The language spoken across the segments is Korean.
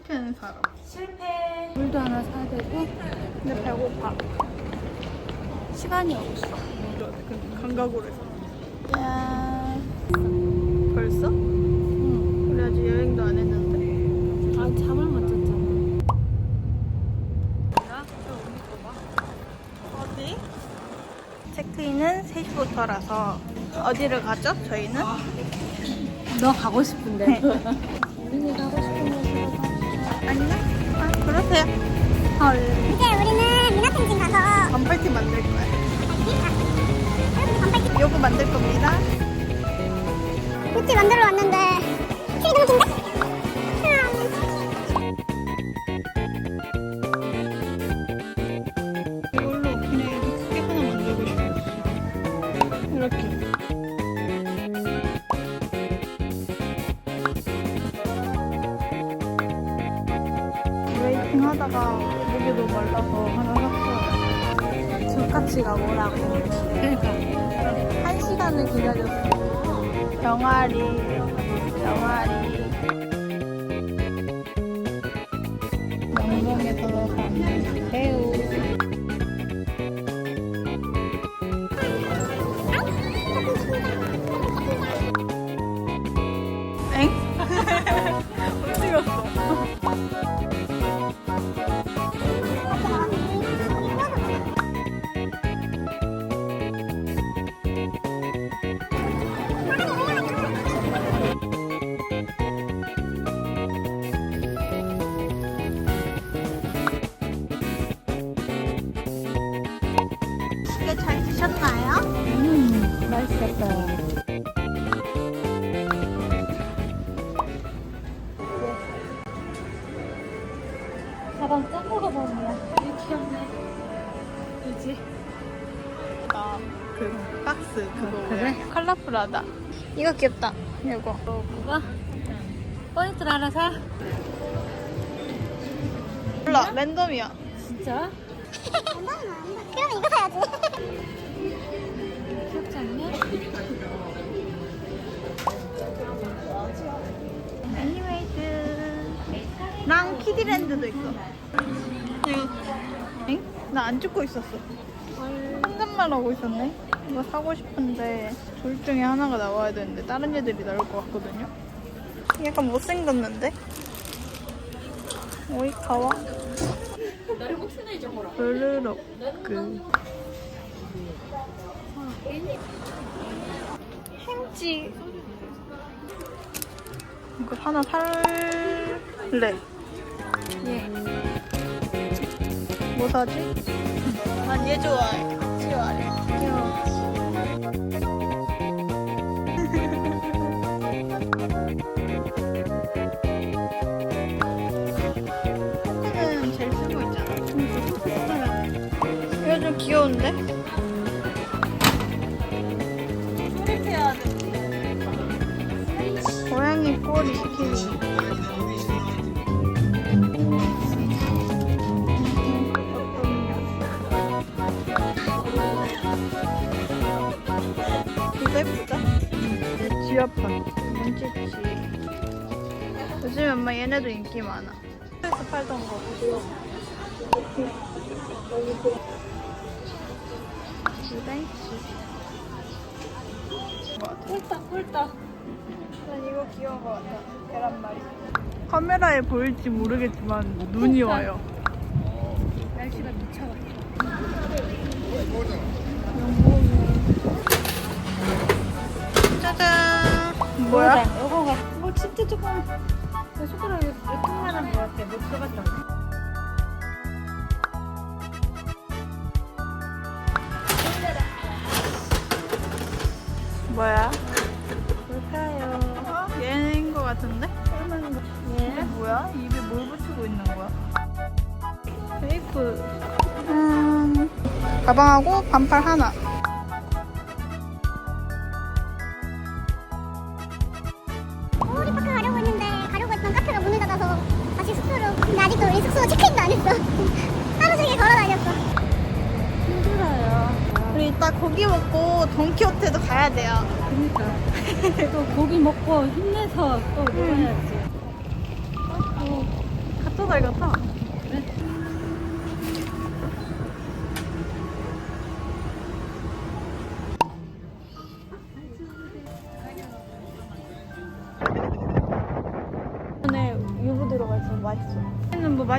실패하는 사람. 실패. 물도 하나 사야 되고. 근데 배고파. 시간이 없어. 그 감각으로 해서. 야. 벌써? 응. 우리 아직 여행도 안 했는데. 아 잠을 못 잤잖아. 어디? 체크인은 3시부터라서 어디를 가죠? 저희는? 너 가고 싶은데. 우리는 가고 싶은 곳으로 아니요? 아, 그러세요. 헐. 이제 우리는 문화탱진 가서 반팔티 만들 거예요. 여러분 반팔 요거 만들 겁니다. 굿즈 만들어 왔는데 실이 너무 긴데? 웨이팅 하다가 목이 너무 말라서 하나 샀어요. 둘같이 가보라고. 그러니까. 한 시간을 기다렸어. 병아리, 병아리. 영동에서 산 새우. 컬러풀하다. 이거 귀엽다. 이거. 어, 그거? 포인트를 하나 사? 몰라 랜덤이야. 진짜? 그러면 이거 사야지 귀엽지 않냐? 애니메이드 랑 키디랜드도 있어. 엥? 나안 찍고 있었어. 혼잣말 하고 있었네. 이거 사고 싶은데 둘 중에 하나가 나와야 되는데 다른 애들이 나올 것 같거든요. 약간 못생겼는데? 오이 가와. 블루로크. 행지. 이거 하나 살래. 예. 뭐 사지? 난얘 좋아해. 돼. 고양이 꼬리. 이거 예쁘다. 문치치. 요즘 엄마 얘네도 인기 많아. 에서 팔던 거. 주댕치. 꿀떡, 꿀떡. 난 이거 귀여운 거 같아. 계란말이. 카메라에 보일지 모르겠지만 눈이 와요. 날씨가 미쳐가지고. 짜잔. 뭐야? 이거가 뭐 진짜 조금 내 손가락에 조금만한 것 같아. 못 써봤다. 뭐야? 뭘까요? 어? 얘인 거 같은데? 얼마나 이게 예? 뭐야? 입에 뭘 붙이고 있는 거야? 테이프. 음, 가방하고 반팔 하나.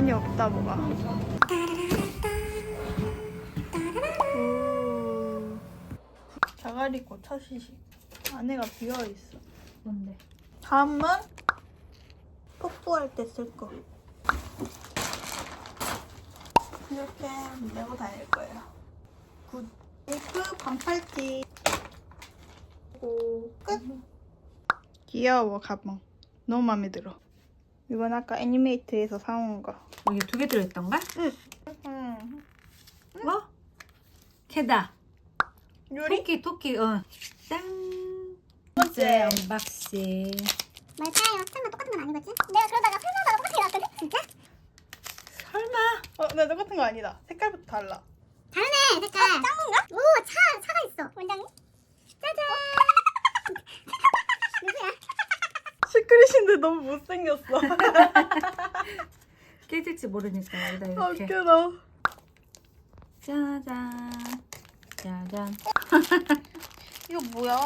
많이 없다 뭐가. 오. 자가리고 첫시식. 안에가 비어 있어. 뭔데? 다음은 뽀뽀할 때 쓸 거. 이렇게 메고 다닐 거예요. 굿. 메이크 반팔티. 오, 끝. 귀여워 가방. 너무 마음에 들어. 이건 아까 애니메이트에서 사온 거. 여기 두 개 들어있던 거야? 응. 뭐? 캐다. 요리? 토끼 토끼 어. 짠. 번째. 언박싱. 말파요. 설마 똑같은 건 아니겠지? 내가 그러다가 설마다가 똑같이 나왔거든? 진짜? 설마? 어, 나 똑같은 거 아니다. 색깔부터 달라. 다르네 색깔. 아, 짠 건가? 오, 차, 차가 있어. 원장님? 짜잔. 누구야? 시크릿인데 너무 못생겼어. 깨질지 모르니까 여기다 아, 이렇게. 웃겨라. 짜잔. 짜잔. 이거 뭐야,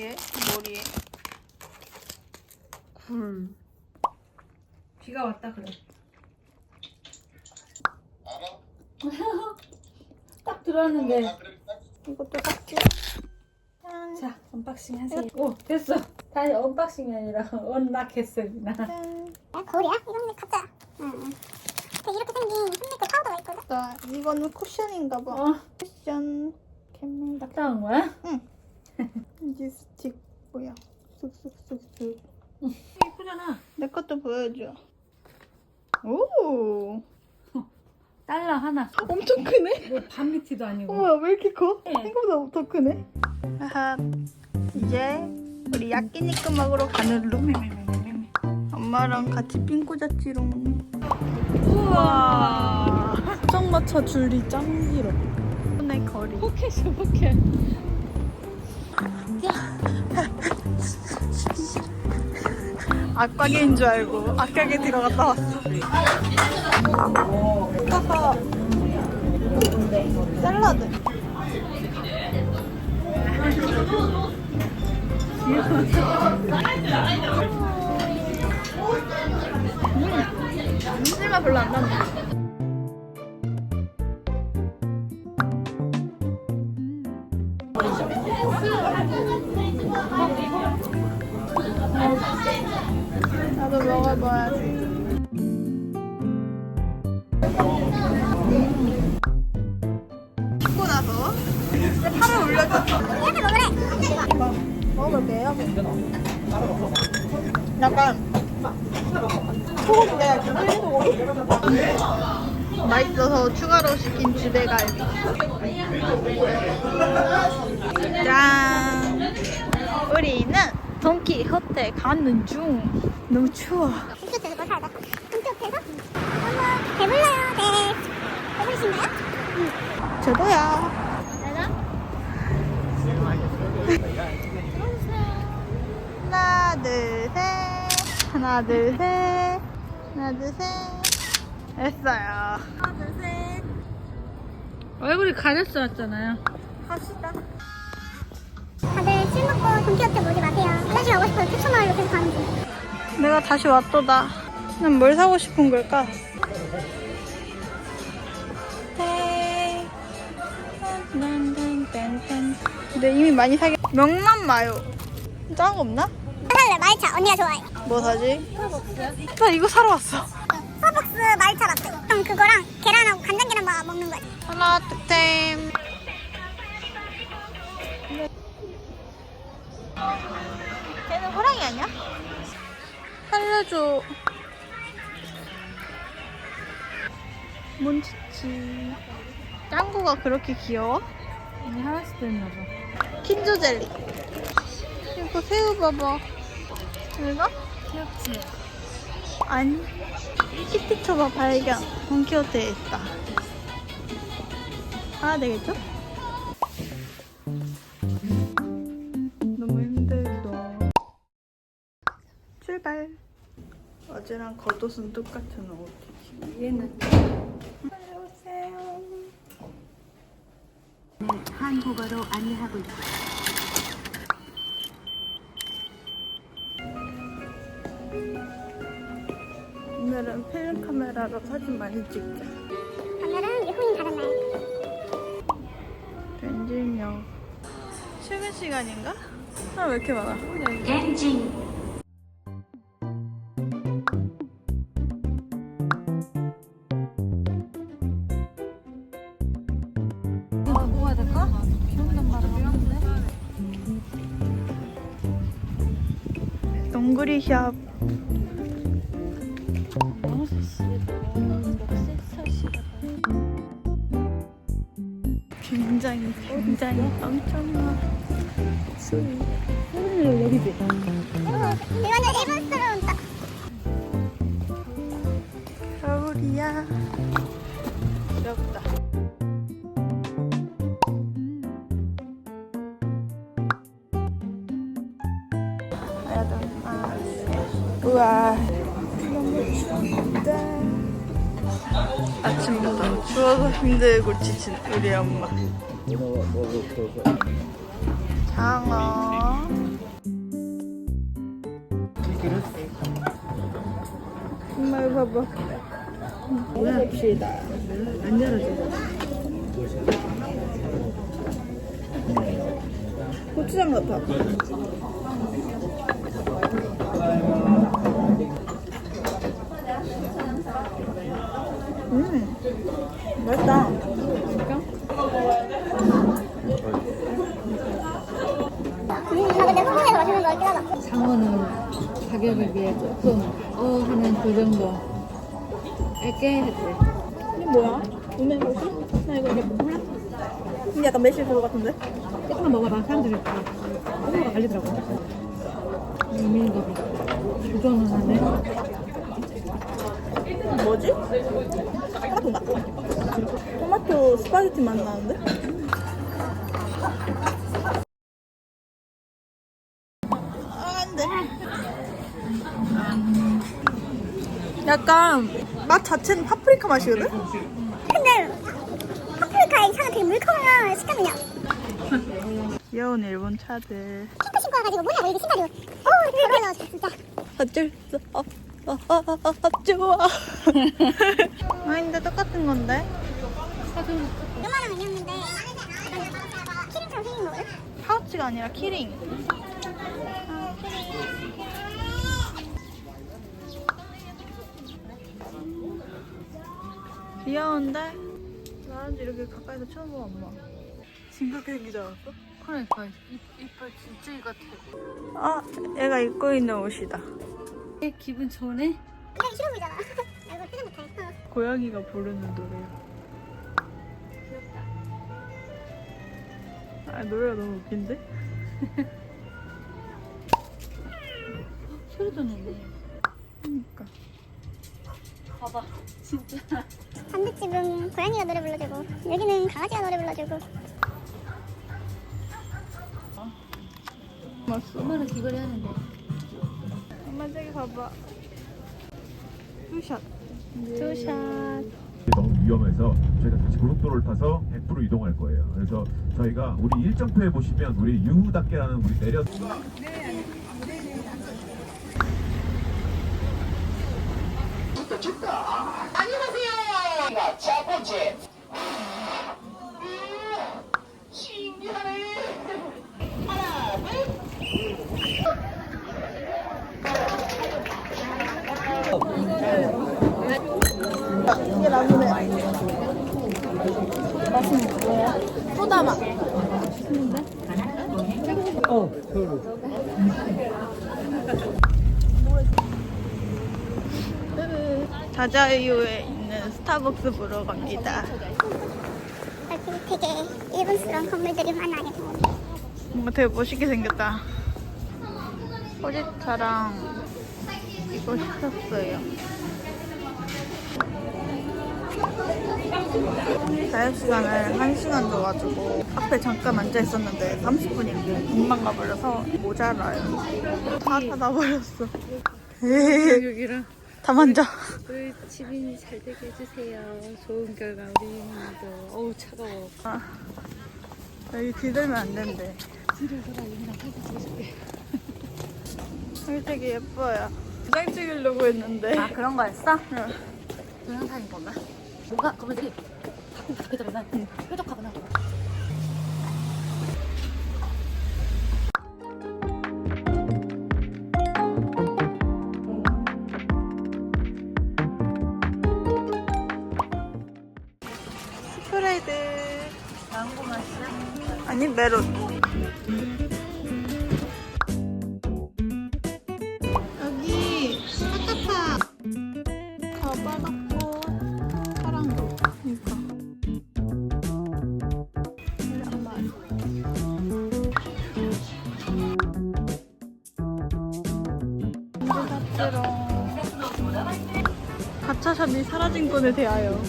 얘? 머리에. 굴. 비가 왔다 그래. 딱 들어왔는데. 이것도 샀지? 짠. 자, 언박싱 하세요. 오, 됐어. 다시 언박싱이 아니라 언락했어요. 나. 짠. 야, 거울이야? 이건 가짜. 응, 응. 근데 이렇게 생긴 손메이크 파우더가 있거든? 나 이거는 쿠션인가 봐. 어, 쿠션 캠딱 나온 거야? 립스틱 뭐야? 쑥쑥쑥쑥. 이쁘잖아. 내 것도 보여줘. 오, 달러 하나. 엄청 크네. 뭐 반미티도 아니고. 우와, 왜 이렇게 커? 네. 생각보다 더 크네. 하하, 이제 우리 야끼니크 먹으러 가는 룸. 엄마랑 같이 삥 꽂았지롱. 우와. 포장마차 줄이 짱 길어. 오늘 거리. 포켓이야, 포켓. 악가게인 줄 알고 악가게 들어갔다 왔어. 하하. 샐러드. 음, 별로 안 나네. 나도 먹어봐야지. 약간 소고기가 찐 소고기? 맛있어서 추가로 시킨 주배갈비. 짠! 우리는 돈키호테 가는 중. 너무 추워. 돈키호테에서 뭐 사야 돼? 돈키호테에서? 어머, 배불러요. 네. 배부르신가요? 저도요. 하나, 둘, 셋. 하나, 둘, 셋. 하나, 둘, 셋. 했어요. 하나, 둘, 셋. 얼굴이 가렸어 왔잖아요. 갑시다. 다들 술 먹고 돈키호테 모지 마세요. 화장실 가고 싶어서 캡처마을로 계속 가는 중. 내가 다시 왔도다. 난 뭘 사고 싶은 걸까? 근데 이미 많이 사긴. 명란 마요. 짠 거 없나? 살래 말차 언니가 좋아해. 뭐 사지? 나 이거 사러 왔어. 스타벅스 말차 라떼. 그럼 그거랑 계란하고 간장 계란 막 먹는 거지. 하나 득템. 걔는 호랑이 아니야? 살려줘. 몬치치. 짱구가 그렇게 귀여워? 언니 하나씩 됐나 봐. 킨조 젤리. 이거 새우 봐봐. 이거? 귀엽지? 아니 키티초바 발견. 동키호테에 있다. 사야 되겠죠? 너무 힘들다. 출발. 어제랑 겉옷은 똑같은 옷 얘는 빨리 오세요. 네, 음, 한국어로 안내하고 있어요. 오늘은 필름 카메라로 사진 많이 찍자. 오늘은 일본인 다른 날. 벤진역. 출근 시간인가? 사람 왜 이렇게 많아? 하는데. 동그리 샵. 굉장히 굉장히 엄청난 수위. 여기지. 이거는 일본스러운 딱. 겨울이야. 귀엽다. 우와. 아침부터 추워서 힘들고 지친 우리 엄마. 장어. 엄마 봐봐. 봅시다. 안 열어져. 고추장 같아. 음, 맛있다. 음, 아 근데 한국에서 맛있는 거 있긴 하다. 상어는 가격에 비해 조금 어 하는 그 정도. 액게 했대. 이게 뭐야? 우메 고기? 나 이거 이게 몰라? 근데 약간 매실 그거 같은데? 조금만 먹어봐. 사람들이 다 엄마가 갈리더라고. 밀가루. 주전을 하네. 뭐지? 토마토인가? 토마토 스파게티 맛 나는데? 약간 맛 자체는 파프리카 맛이거든? 근데 파프리카의 향은 되게 물컹한 식감이야. 귀여운 일본 차들. 핑크 신고 와가지고 뭐냐고 이게 신발이. 오 되게 올라왔어 진짜. 어쩔 수 없, 어, 어, 어, 어, 좋아. 아닌데 똑같은 건데? 요만한 의미였는데 키링처럼 생긴 거거든? 파우치가 아니라 키링. 귀여운데? 나한테 이렇게 가까이서 처음 봐, 엄마. 징그럽게 생기지 않았어? 그러니까 이- 이빨 진짜 이 같아. 아, 얘가 입고 있는 옷이다. 에, 기분 좋네. 그냥 싫어 보이잖아. 나 이거 표현 못해. 어. 고양이가 부르는 노래야. 아, 노래가 너무 웃긴데? 소리도 내네. 그니까. 봐봐. 진짜. 반대집은 고양이가 노래 불러주고 여기는 강아지가 노래 불러주고 맞어. 엄마는 귀걸이 하는데. 엄마 저기 봐봐. 투샷. 투샷. 너무 위험해서 저희가 다시 고속도로를 타서 100% 이동할 거예요. 그래서 저희가 우리 일정표에 보시면 우리 유후답게라는 우리 내려 안녕하세요. 자 번째. 신기하네. 하나, 둘. 이게 나무네. 맛있는 거야? 소다 맛. 어, 자자유에 있는 스타벅스 보러 갑니다. 여기 되게 일본스러운 건물들이 많아요 뭔가 되게 멋있게 생겼다. 포지타랑 이거 시켰어요. 자유 시간을 1시간 줘가지고 앞에 잠깐 앉아 있었는데 30분이 금방 가버려서 모자라요. 다 닫아버렸어. 에이, 여기랑 다 만져. 우리 집인이 잘 되게 해주세요. 좋은 결과 우리 이민이도. 어우 차가워. 여기 뒤들면 안 된대. 뒤를 돌아 이민아 사진 찍어줄게. 여기 되게 예뻐요. 부장 찍으려고 했는데. 아 그런 거였어? 응. 동영상인 건가? 뭔가 거기들이 자꾸 그들은 응. 뾰족하구나. 메론. 여기 거. 이거. 한 마리. 가차샵이 사라진 건에 대하여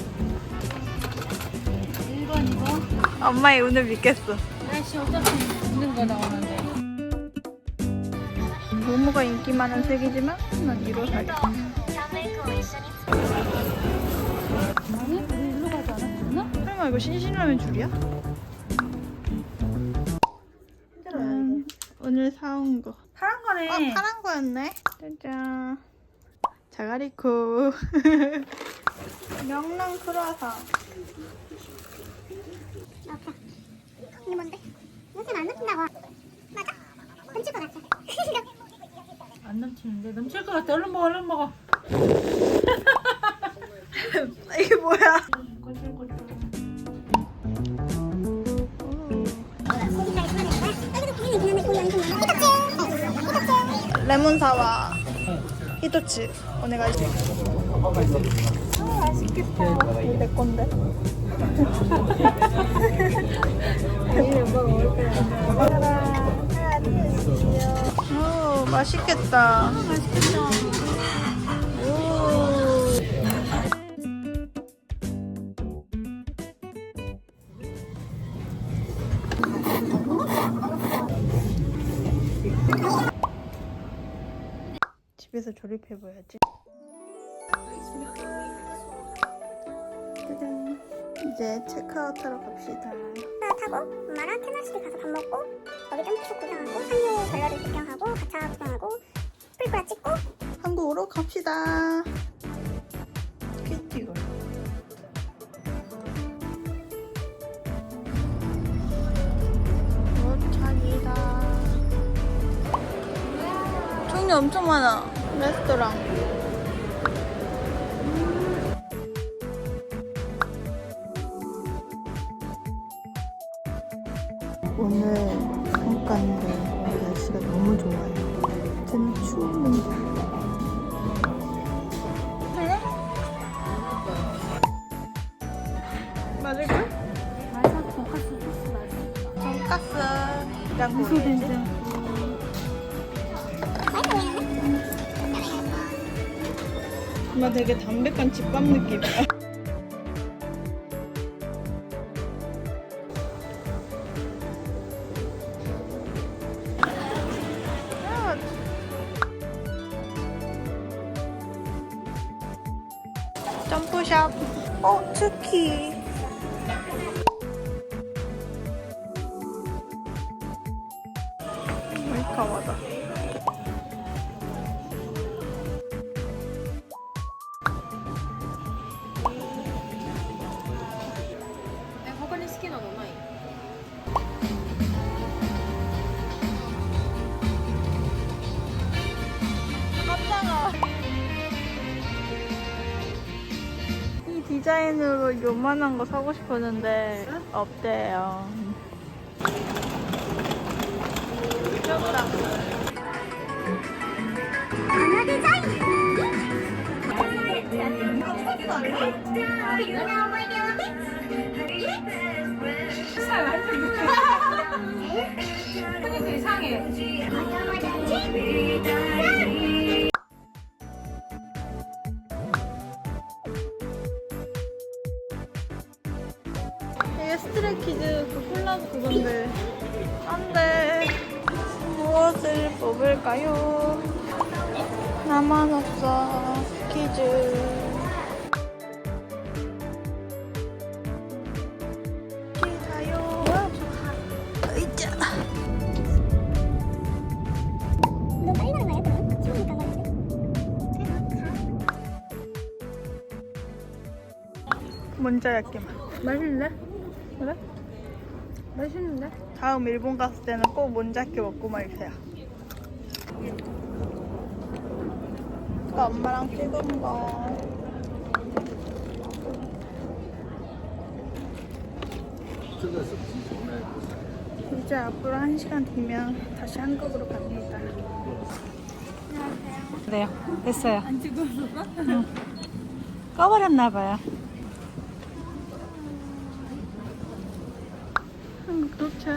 1번 이거? 엄마의 운을 믿겠어 날씨 어차피 있는 거 나오는데. 모모가 인기 많은 색이지만 난 1호 살이 아니? 우리 일로 가지 않았었나? 설마 이거 신신라면 줄이야? 짠 오늘 사온 거 파란 거네. 어, 파란 거였네 짜잔 자가리코 명랑 크루아상. 이게 뭔데? 냄새는 안 맡긴다고. 맞아? 넘칠 것 같아. 안 넘치는데 넘칠 것 같아. 얼른 먹어, 얼른 먹어. 이게 뭐야 레몬 사와 히토츠 오네가이시 아 맛있겠다 이거 내 건데 오 맛있겠다 집에서 조립해봐야지. 이제 체크아웃 하러 갑시다. 차 타고 엄마랑 테너시티 가서 밥 먹고 거기 점프쇼 구경하고 상류 갤러리 구경하고 가차 구경하고 풀코라 찍고 한국으로 갑시다. 큐티걸. 도착이다. 종류 엄청 많아. 레스토랑. 집밥 느낌이야. 점프샵. 어 특히 디자인으로 요만한 거 사고 싶었는데 없대요. 귀엽다 언어 디자인 스 그 콜라보 그건데 안돼 무엇을 뽑을까요? 나만 없어 퀴즈 먼저야끼만 맛있는데? 그래? 맛있는데? 다음 일본 갔을 때는 꼭 몬자키 먹고 말세요. 이거 엄마랑 찍은 거. 이제 앞으로 한 시간 뒤면 다시 한국으로 갑니다. 그래요. 됐어요. 안 찍었어? 응. 꺼버렸나 봐요. 한국 도착.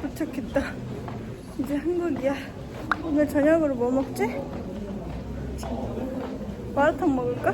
도착했다. 이제 한국이야. 오늘 저녁으로 뭐 먹지? 마라탕 먹을까?